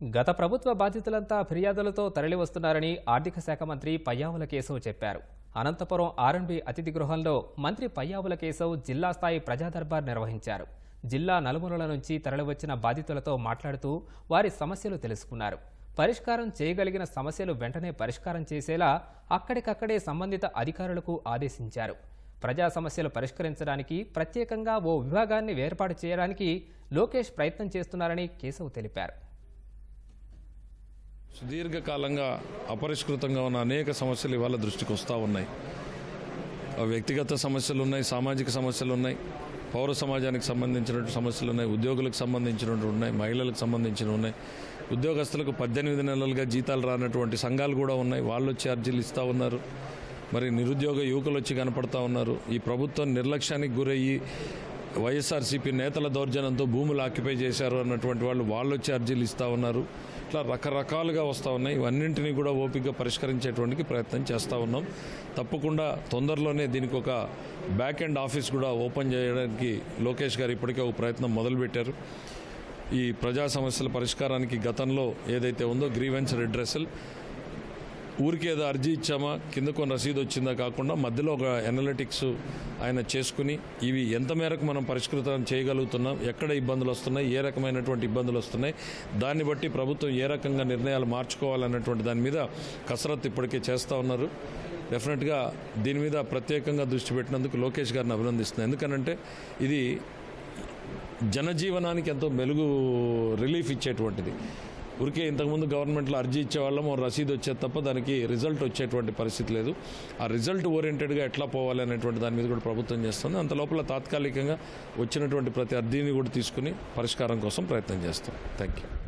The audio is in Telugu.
గత ప్రభుత్వ బాధితులంతా ఫిర్యాదులతో తరలివస్తున్నారని ఆర్థిక శాఖ మంత్రి పయ్యావుల కేశవ్ చెప్పారు. అనంతపురం ఆర్ఎండ్బి అతిథి గృహంలో మంత్రి పయ్యావుల కేశవ్ జిల్లా స్థాయి ప్రజా దర్బార్ నిర్వహించారు. జిల్లా నలుమూలల నుంచి తరలివచ్చిన బాధితులతో మాట్లాడుతూ వారి సమస్యలు తెలుసుకున్నారు. పరిష్కారం చేయగలిగిన సమస్యలు వెంటనే పరిష్కారం చేసేలా అక్కడికక్కడే సంబంధిత అధికారులకు ఆదేశించారు. ప్రజా సమస్యలు పరిష్కరించడానికి ప్రత్యేకంగా ఓ విభాగాన్ని ఏర్పాటు చేయడానికి లోకేష్ ప్రయత్నం చేస్తున్నారని కేశవ్ తెలిపారు. సుదీర్ఘకాలంగా అపరిష్కృతంగా ఉన్న అనేక సమస్యలు ఇవాళ దృష్టికి వస్తూ ఉన్నాయి. వ్యక్తిగత సమస్యలు ఉన్నాయి సామాజిక సమస్యలు ఉన్నాయి పౌర సమాజానికి సంబంధించినటువంటి సమస్యలు ఉన్నాయి ఉద్యోగులకు సంబంధించినటువంటి ఉన్నాయి మహిళలకు సంబంధించినవి ఉన్నాయి. ఉద్యోగస్తులకు పద్దెనిమిది నెలలుగా జీతాలు రానటువంటి సంఘాలు కూడా ఉన్నాయి. వాళ్ళు వచ్చి అర్జీలు ఇస్తూ ఉన్నారు. మరి నిరుద్యోగ యువకులు వచ్చి కనపడతా ఉన్నారు. ఈ ప్రభుత్వం నిర్లక్ష్యానికి గురయ్యి వైఎస్ఆర్సీపీ నేతల దౌర్జన్యంతో భూములు ఆక్యుపై చేశారు అన్నటువంటి వాళ్ళు వాళ్ళు వచ్చి అర్జీలు ఇస్తూ ఉన్నారు. ఇట్లా రకరకాలుగా వస్తూ ఉన్నాయి. ఇవన్నింటినీ కూడా ఓపికగా పరిష్కరించేటువంటి ప్రయత్నం చేస్తూ ఉన్నాం. తప్పకుండా తొందరలోనే దీనికి ఒక బ్యాక్ ఎండ్ ఆఫీస్ కూడా ఓపెన్ చేయడానికి లోకేష్ గారు ఇప్పటికే ఒక ప్రయత్నం మొదలుపెట్టారు. ఈ ప్రజా సమస్యల పరిష్కారానికి గతంలో ఏదైతే ఉందో గ్రీవెన్స్ రెడ్రెసల్ ఊరికేదో ఏదో అర్జీ ఇచ్చామా? కింద కొన్ని రసీదు వచ్చిందా కాకుండా మధ్యలో ఒక ఎనలిటిక్స్ ఆయన చేసుకుని ఇవి ఎంత మేరకు మనం పరిష్కృతం చేయగలుగుతున్నాం? ఎక్కడ ఇబ్బందులు వస్తున్నాయి? ఏ రకమైనటువంటి ఇబ్బందులు వస్తున్నాయి? దాన్ని బట్టి ప్రభుత్వం ఏ రకంగా నిర్ణయాలు మార్చుకోవాలన్నటువంటి దాని మీద కసరత్తు ఇప్పటికే చేస్తూ ఉన్నారు. డెఫినెట్గా దీని మీద ప్రత్యేకంగా దృష్టి పెట్టినందుకు లోకేష్ గారిని అభినందిస్తున్నాను ఎందుకనంటే ఇది జనజీవనానికి ఎంతో మెలుగు రిలీఫ్ ఇచ్చేటువంటిది. ఊరికే ఇంతకుముందు గవర్నమెంట్లో అర్జీ ఇచ్చేవాళ్ళము రసీదు వచ్చేది తప్ప దానికి రిజల్ట్ వచ్చేటువంటి పరిస్థితి లేదు. ఆ రిజల్ట్ ఓరియంటెడ్గా ఎట్లా పోవాలి అనేటువంటి దాని మీద కూడా ప్రభుత్వం చేస్తుంది. అంత లోపల తాత్కాలికంగా వచ్చినటువంటి ప్రతి అర్జీని కూడా తీసుకుని పరిష్కారం కోసం ప్రయత్నం చేస్తాం. Thank you